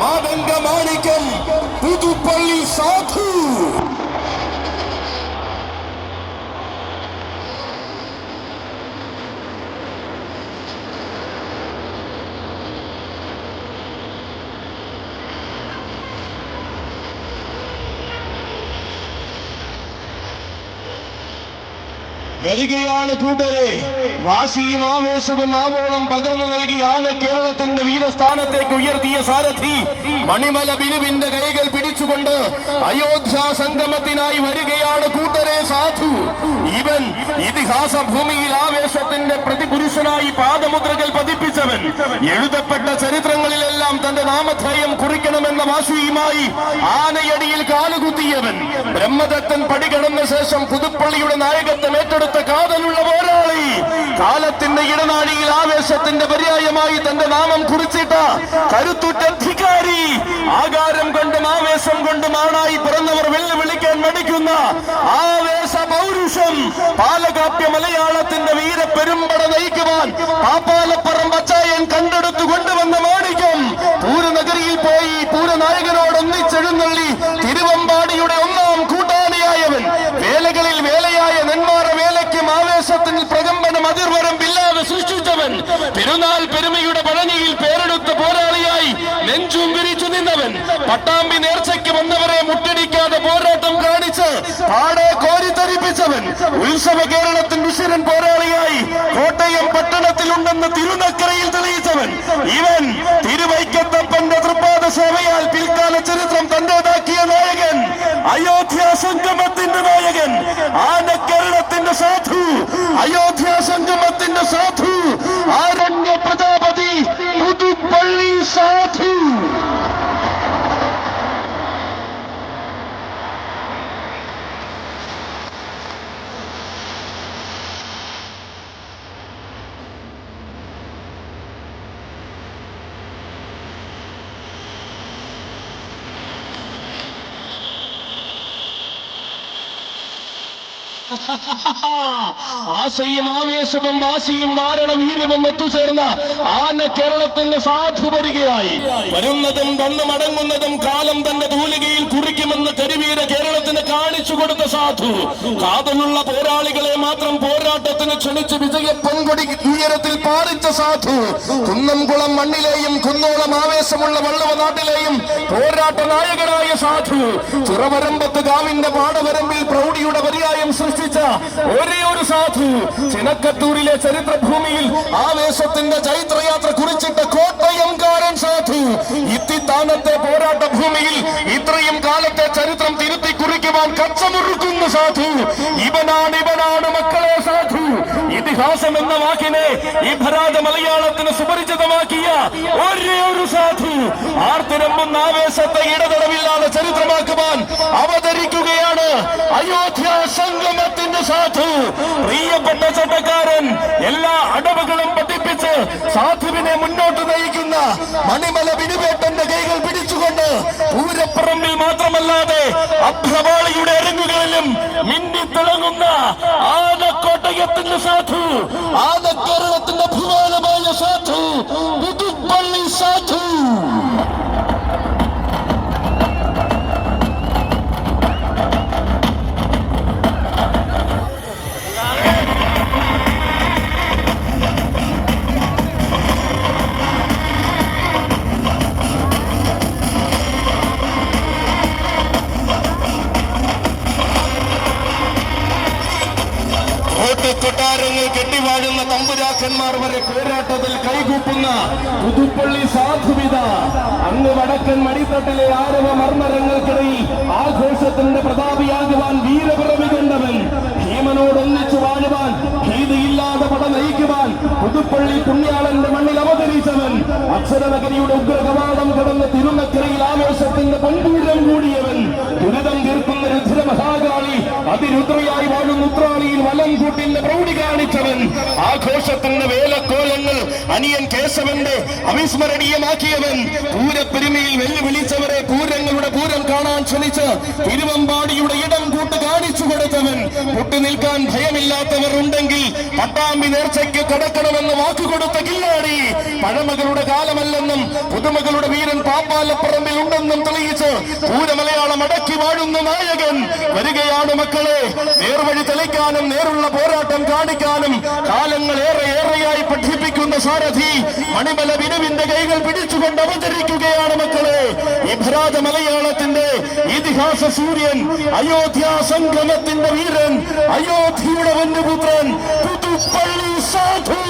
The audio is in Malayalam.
മാതംഗ മാണിക്യം പുതുപ്പള്ളി സാധു വരികയാണ് കൂട്ടരെ വാശിയും ആവേശവും ആവോളം പകർന്നു നൽകിയാണ് കേരളത്തിന്റെ വീരസ്ഥാനത്തേക്ക് ഉയർത്തിയ സാരഥി. മണിമല ബിനുവിന്റെ കൈകൾ പിടിച്ചുകൊണ്ട് അയോധ്യ സംഗമത്തിനായി വരികയാണ് കൂട്ടരെ സാധു. ഇതിഹാസ ഭൂമിയിൽ ആവേശത്തിന്റെ പ്രതിപുരുഷനായി പാദമുദ്രകൾ പതിപ്പിച്ചവൻ. എഴുതപ്പെട്ട ചരിത്രങ്ങളിലെല്ലാം തന്റെ നാമധേയം കുറിക്കണമെന്ന വാശിയുമായി ആനയടിയിൽ കാലുകുത്തിയവൻ. ബ്രഹ്മദത്തൻ പടികടന്ന ശേഷം പുതുപ്പള്ളിയുടെ നായകത്വം ഏറ്റെടുത്ത കാതലുള്ള പോരാളി. കാലത്തിന്റെ ഇടനാഴിയിൽ ആവേശത്തിന്റെ പര്യായമായി തന്റെ നാമം കുറിച്ചിട്ട കരുത്തുറ്റ അധികാരി ആകാരം കൊണ്ടും ആവേശം കൊണ്ടും ആണായി പിറന്നവർ വെല്ലുവിളിക്കാൻ മടിക്കുന്ന പൗരുഷം പാലകാപ്യ മലയാളത്തിന്റെ വീര പെരുമ്പട നയിക്കുവാൻ പാപ്പാലപ്പുറം പച്ചായൻ കണ്ടെടുത്തു കൊണ്ടുവന്ന മാണിക്യം. പൂരനഗരിയിൽ പോയി പൂരനായകനോട് ഒന്നിച്ചെഴുന്നള്ളി തിരുവമ്പാടിയുടെ ഒന്നാം കൂട്ടാളിയായവൻ. വേലകളിൽ വേലയായ നെന്മാറ വേലയ്ക്കും ആവേശത്തിൽ പ്രകമ്പനം ഇല്ലാതെ സൃഷ്ടിച്ചവൻ. പെരുന്നാൾ പെരുമയുടെ പഴനിയിൽ പേരെടുത്ത പോരാളിയായി നെഞ്ചും പിരിച്ചു നിന്നവൻ. പട്ടാമ്പി നേർച്ചയ്ക്ക് വന്നവരെ മുട്ടടിക്കാതെ പോരാട്ടം കാണിച്ച് പാടെ കോരിത്തരിപ്പിച്ചവൻ ഉത്സവ കേരളത്തിൽ വിശരൻ പോരാളിയായി കോട്ടയം പട്ടണത്തിലുണ്ടെന്ന് തിരുനക്കരയിൽ തെളിയിച്ചവൻ. ഇവൻ തിരുവൈക്കത്തപ്പന്റെ തൃപ്പാദ സേവയാൽ പിൽക്കാല ചരിത്രം തന്റേതാക്കിയ നായകൻ. അയോധ്യ സംഗമത്തിന്റെ നായകൻ. ആന കേരളത്തിന്റെ സാധു. അയോധ്യ സംഗമത്തിന്റെ സാധു ആരണ്യ പ്രജാപതി പുതുപ്പള്ളി സാധു ആശയും ആവേശവും വാശിയും മാരണ വീര്യവും ഒത്തുചേർന്ന ആന കേരളത്തിന്റെ സാധു വരികയായി വരുന്നതും വന്നു മടങ്ങുന്നതും കാലം തന്റെ തൂലികയിൽ കുറിക്കുമെന്ന് കരിവീര കേരളത്തിന് കാണിച്ചു കൊടുത്ത സാധു. കാതലുള്ള പോരാളികളെ മാത്രം പോരാട്ടത്തിന് ക്ഷണിച്ച് വിജയ പൊൻകൊടി ഉയരത്തിൽ പാറിച്ച സാധു. കുന്നംകുളം മണ്ണിലെയും കുന്നോളം ആവേശമുള്ള വള്ളവ നാട്ടിലെയും പോരാട്ട നായകനായ സാധു. ചിറവരമ്പത്ത് ഗാവിന്റെ പാടവരമ്പിൽ പ്രൗഢിയുടെ സൃഷ്ടിച്ച ഒരേ ഒരു സാധു ചിനക്കത്തൂരിലെ ചരിത്രഭൂമിയിൽ ആവേശത്തിന്റെ ചൈത്രയാത്ര കുറിച്ചിട്ട കോട്ടയംകാരൻ സാധു. ഇത്തിത്താനത്തെ പോരാട്ട ഭൂമിയിൽ ഇത്രയും കാലത്തെ ചരിത്രം തിരുത്തി കുറിക്കുവാൻ കച്ചമുറുക്കുന്ന സാധു. ഇവനാണ് ഇവനാണ് മക്കളെ സാധു. ഇതിഹാസം എന്ന വാക്കിനെ ഈ ഭരാത മലയാളത്തിന് സുപരിചിതമാക്കിയ ഒരേ ഒരു സാധു ആർത്തിരമ്പുന്ന ആവേശത്തെ ഇടതടവില്ലാതെ ചരിത്രമാക്കുവാൻ അവതരിക്കുകയാണ് അയോധ്യ സംഗമത്തിന്റെ സാധു. പ്രിയപ്പെട്ട ചട്ടക്കാരൻ എല്ലാ അടവുകളും പഠിപ്പിച്ച് സാധുവിനെ മുന്നോട്ട് നയിക്കുന്ന മണിമല വിനുവേട്ടന്റെ കൈകൾ പിടിച്ചുകൊണ്ട് പൂരപ്പറമ്പിൽ മാത്രമല്ലാതെ സാധു ആനക്കേരളത്തിന്റെ ഭുവാനമായ സാധു പുതുപ്പള്ളി സാധു. കോട്ടക്കൊട്ടാരങ്ങൾ കെട്ടിവാഴുന്ന തമ്പുരാക്കന്മാർ വരെ പോരാട്ടത്തിൽ കൈകൂപ്പുന്ന പുതുപ്പള്ളി സാധുവിത. അങ്ങ് വടക്കൻ മടിത്തട്ടിലെ ആരവ മർമ്മരങ്ങൾക്കിടയിൽ ആഘോഷത്തിന്റെ പ്രതാപിയാകുവാൻ വീരപിറവി കണ്ടവൻ ഭീമനോടൊന്നിച്ചു വാഴുവാൻ ഭീതിയില്ലാതെ പട നയിക്കുവാൻ പുതുപ്പള്ളി പുണ്യാളന്റെ മണ്ണിൽ അവതരിച്ചവൻ അക്ഷരനഗരിയുടെ ഉഗ്രകവാടം പങ്കൂരം വാഴും മുദ്രാളിയിൽ വലം കൂട്ടിന്റെ പ്രൗഢി കാണിച്ചവൻ ആഘോഷത്തിന്റെ വേലക്കോലങ്ങൾ അനിയൻ കേശവന്റെ അവിസ്മരണീയമാക്കിയവൻ പൂരപ്പെരുമയിൽ വെല്ലുവിളിച്ചവരെ പൂരങ്ങളുടെ പൂരം കാണാൻ ശ്രമിച്ച് തിരുവമ്പാടിയുടെ ഇടം കൂട്ട് കാണിച്ചു കൊടുത്തവൻ. പൊട്ടുനിൽക്കാൻ ഭയമില്ലാത്തവർ ഉണ്ടെങ്കിൽ പട്ടാമ്പി നേർച്ചയ്ക്ക് കടക്കണമെന്ന് വാക്കുകൊടുത്ത കില്ലാടി. പഴമകളുടെ കാലമല്ലെന്നും പുതുമകളുടെ വീരൻ പാപ്പാലപ്പറമ്പിൽ ഉണ്ടെന്നും തെളിയിച്ച് പൂരമലയാളം അടക്കി വാഴുന്ന നായകൻ വരികയാണ് മക്കളെ. നേർവഴി തെളിക്കാനും നേരുള്ള പോരാട്ടം കാണിക്കാനും കാലങ്ങൾ ഏറെ ഏറെയായി പഠിപ്പിക്കുന്ന സാരഥി മണിമല വിനുവിന്റെ കൈകൾ പിടിച്ചുകൊണ്ട് അവതരിക്കുകയാണ് മക്കളെ. ഈ ഭരാത മലയാളത്തിന്റെ ഇതിഹാസ സൂര്യൻ അയോധ്യ സംഗമത്തിന്റെ വീരൻ അയോധ്യയുടെ വന്യപുത്രൻ പുതുപ്പള്ളി സാധു.